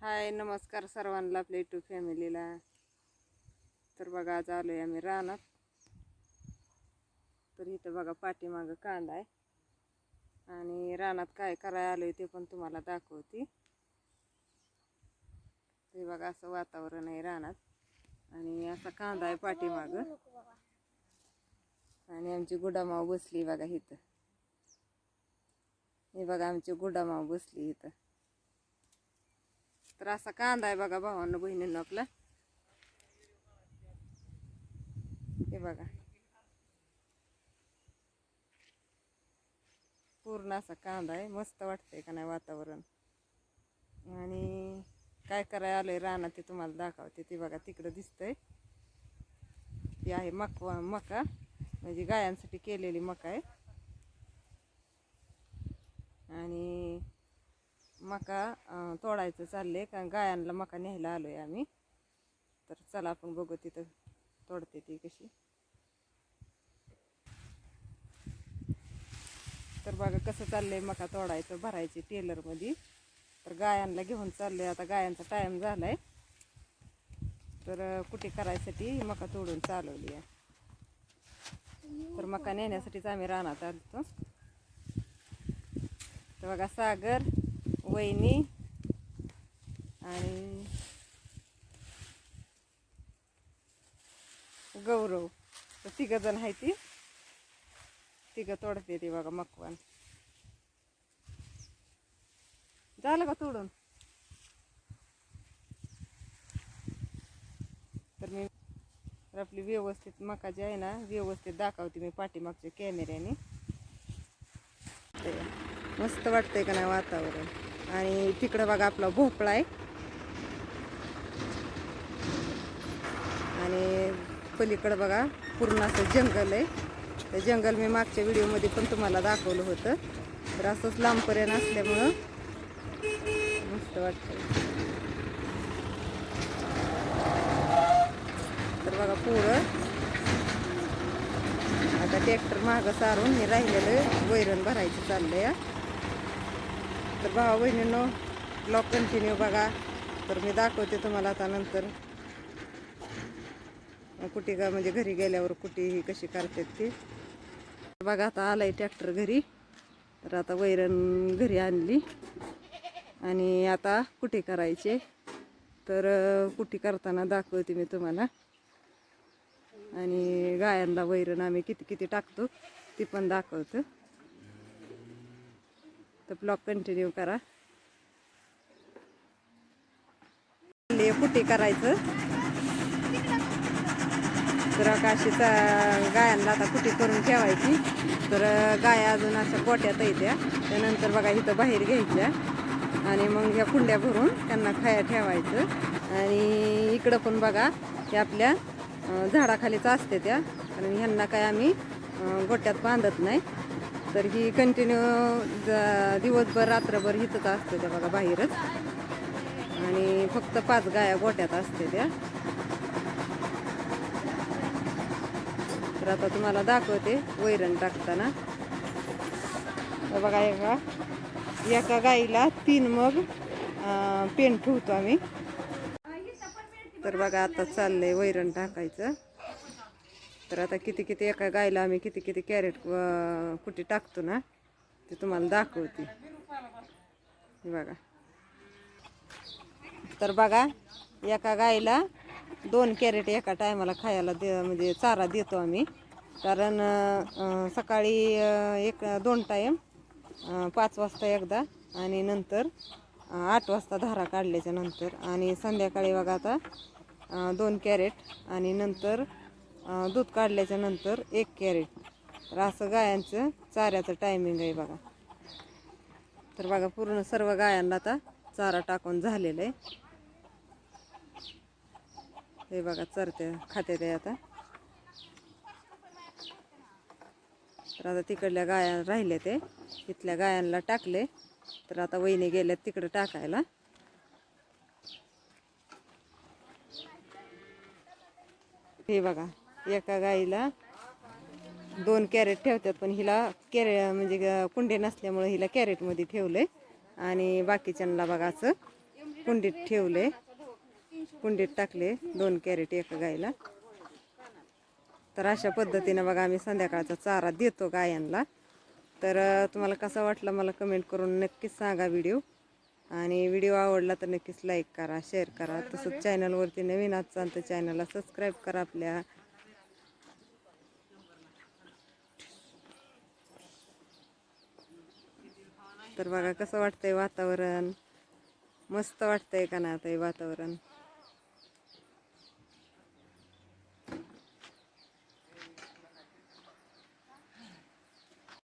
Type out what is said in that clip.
हाय नमस्कार सर्वांना आपल्या युट्यूब फॅमिलीला तर बघा आज आलो आहे आम्ही रानात. तर इथं बघा पाठीमागं कांदा आहे. आणि रानात काय करायला आलो आहे ते पण तुम्हाला दाखवते. ते बघा असं वातावरण आहे रानात. आणि असा कांदा आहे पाठीमागं. आणि आमची गुडामाव बसली बघा इथं. हे बघा आमची गुडामाव बसली इथं. तर असा कांदा आहे बघा भावांना बहिणींना आपला. हे बघा. पूर्ण असा कांदा आहे. मस्त वाटतंय का नाही वातावरण? आणि काय करायला आलंय रानात ते तुम्हाला दाखवते. ते बघा तिकडं दिसतंय. ती आहे मकवा मका. म्हणजे गायांसाठी केलेली मका आहे. आणि मका तोडायचं चाललंय कारण गायांना मका न्यायला आलोय आम्ही. तर चला आपण बघू तिथं तोडते ती कशी. तर बघा कसं चाललंय मका तोडायचं भरायची टेलरमध्ये तर गायांना घेऊन चालले आता गायांचा टाईम झालाय. तर कुठे करायसाठी मका तोडून चालवली आहे. तर मका नेण्यासाठीच आम्ही रानात आलतो. तर बघा सागर वहिनी आणि गौरव. तर तिघ जण आहे ती. तिघ तोडते ती बघा मकवान. झालं का तोडून? तर मी तर आपली व्यवस्थित मका जी आहे ना व्यवस्थित दाखवते मी पाठीमागच्या कॅमेऱ्याने ते मस्त वाटतंय का नाही वातावरण? आणि तिकडं बघा आपला भोपळा आहे. आणि पलीकडं बघा पूर्ण असं जंगल आहे. ते जंगल मी मागच्या व्हिडिओमध्ये पण तुम्हाला दाखवलं होतं. तर असंच लांबपर्यंत असल्यामुळं मस्त वाटतं तर बघा पुढं आता ट्रॅक्टर मागं सारून हे राहिलेलं वैरण भरायचं चाललं आहे तर भावा बहिणींनो ब्लॉग कंटिन्यू बघा. तर मी दाखवते तुम्हाला आता नंतर. कुठे का म्हणजे घरी गेल्यावर कुठे ही कशी करतात ती. बघा आता आलाय ट्रॅक्टर घरी. तर आता वैरण घरी आणली. आणि आता कुठे करायचे? तर कुठे करताना दाखवते मी तुम्हाला. आणि गायांना वैरण आम्ही किती किती टाकतो ती पण दाखवतो. तर ब्लॉग कंटिन्यू करा. कुठे करायचं? तर काशीचा गायांना आता कुठे करून ठेवायची? तर गाया अजून अशा गोट्यात येत्या त्यानंतर बघा इथं बाहेर घ्यायच्या. आणि मग ह्या कुंड्या भरून त्यांना खाया ठेवायचं. आणि इकडं पण बघा ते आपल्या झाडाखालीच असते त्या. कारण ह्यांना काय आम्ही गोट्यात बांधत नाही. तर ही कंटिन्यू दिवसभर रात्रभर हिथंच असते त्या बघा बाहेरच. आणि फक्त पाच गाया गोट्यात असते त्या. तर आता तुम्हाला दाखवते वैरण टाकताना. तर बघा एका एका गाईला तीन मग पेंट ठेवतो आम्ही. तर बघा आता चाललंय वैरण टाकायचं. तर आता किती किती एका गायला आम्ही किती किती कॅरेट कुठे टाकतो ना ते तुम्हाला दाखवते. बघा. तर बघा एका गायला दोन कॅरेट एका टायमाला खायला दे म्हणजे चारा देतो आम्ही. कारण सकाळी एक दोन टाईम पाच वाजता एकदा आणि नंतर आठ वाजता धारा काढल्याच्या नंतर आणि संध्याकाळी बघा आता दोन कॅरेट आणि नंतर दूध काढल्याच्या नंतर एक कॅरेट. तर असं गायांचं चाऱ्याचं टायमिंग आहे बघा. तर बघा पूर्ण सर्व गायांना आता चारा टाकून झालेलं आहे. हे बघा चरते खाते ते आता. तर आता तिकडल्या गाया राहिल्या ते. तिथल्या गायांना टाकले. तर आता वहिनी गेल्या तिकडं टाकायला. हे बघा एका गाईला दोन कॅरेट ठेवतात पण हिला कॅरे म्हणजे कुंडे नसल्यामुळे हिला कॅरेटमध्ये ठेवलंय. आणि बाकीच्यांना बघा असं कुंडीत ठेवले कुंडीत टाकले दोन कॅरेट एका गाईला. तर अशा पद्धतीनं बघा आम्ही संध्याकाळचा चारा देतो गायांना. तर तुम्हाला कसा वाटला मला कमेंट करून नक्कीच सांगा व्हिडिओ. आणि व्हिडिओ आवडला तर नक्कीच लाईक करा शेअर करा. तसंच चॅनलवरती नवीन असाल तर चॅनलला सबस्क्राईब करा आपल्या. तर बघा कसं वाटतंय वातावरण. मस्त वाटतंय का ना आता हे वातावरण?